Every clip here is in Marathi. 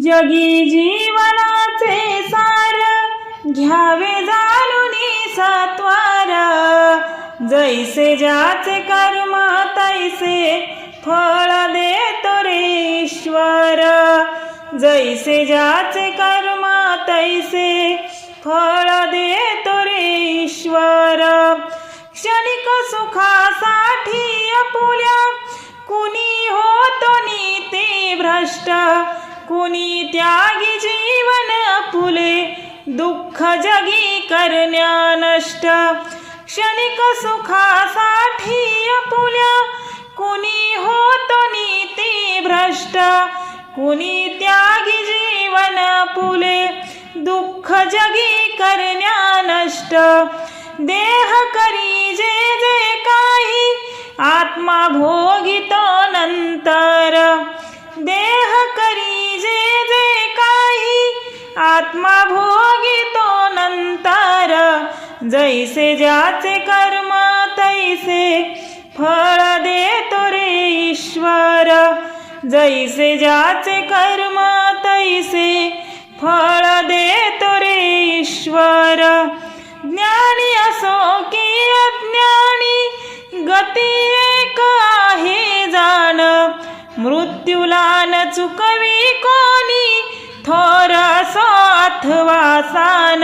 जगी जीवनाचे सार घ्यावे जाणुनी सात्वार. जैसे ज्याचे कर्म तैसे फळ देतो रे ईश्वर. जैसे ज्याचे कर्म तैसे फळ देतो रे ईश्वर. क्षणिक सुखासाठी अपुल्या कुणी होतो नी ते भ्रष्ट? कुणी त्यागी जीवन फुले दुःख जगी करण्या नष्ट. क्षणिक सुखासाठी अपुल्या कुणी होतो नीती भ्रष्ट. कुणी त्यागी जीवन फुले दुःख जगी करण्या नष्ट. देह करी जे जे काही आत्मा भोगितो आत्मा भोगितो नंतर. जैसे ज्याचे कर्म तैसे फळ देतो रे ईश्वर. जैसे ज्याचे कर्म तैसे फळ देतो रे ईश्वर. ज्ञानी असो की अज्ञानी गती एक आहे जाण. मृत्यूला न चुकवी कोणी थोर असो अथवा सान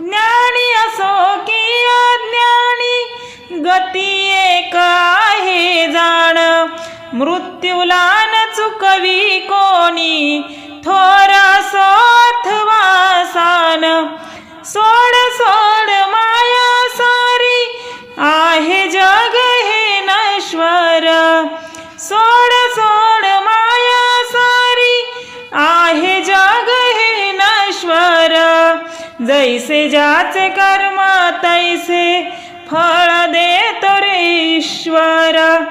ज्ञानी असो की अज्ञानी गती एक आहे जाण. मृत्यूला न चुकवी कोणी थोर असो अथवा सान सोड सोड जैसे ज्याचे कर्म तैसे फळ देतो रे ईश्वर.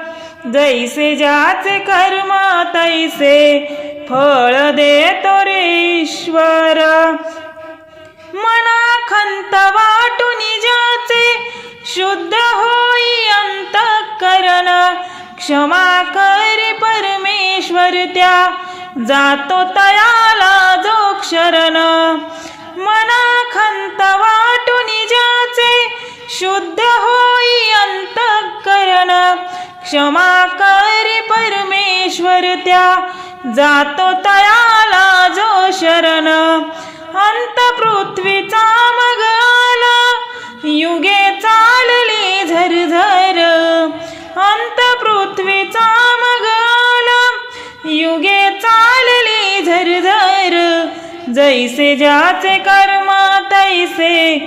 जैसे ज्याचे कर्म तैसे फळ देतो रे ईश्वर. मना खंत वाटून ज्याचे शुद्ध होई अंतःकरण. क्षमा करी परमेश्वर त्या जातो तयाला जो क्षरण. मना शुद्ध होई अंतकरण. क्षमा करी परमेश्वर त्या. जातो तयाला जो शरण. अंत पृथ्वीचा मग आला. युगे चालली झरझर. अंत पृथ्वीचा मग आला. युगे चालली झरझर. जैसे ज्याचे कर्म तैसे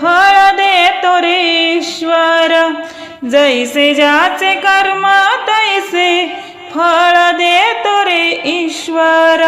फळ देतो रे ईश्वर. जैसे ज्याचे कर्म तैसे फळ देतो रे ईश्वर.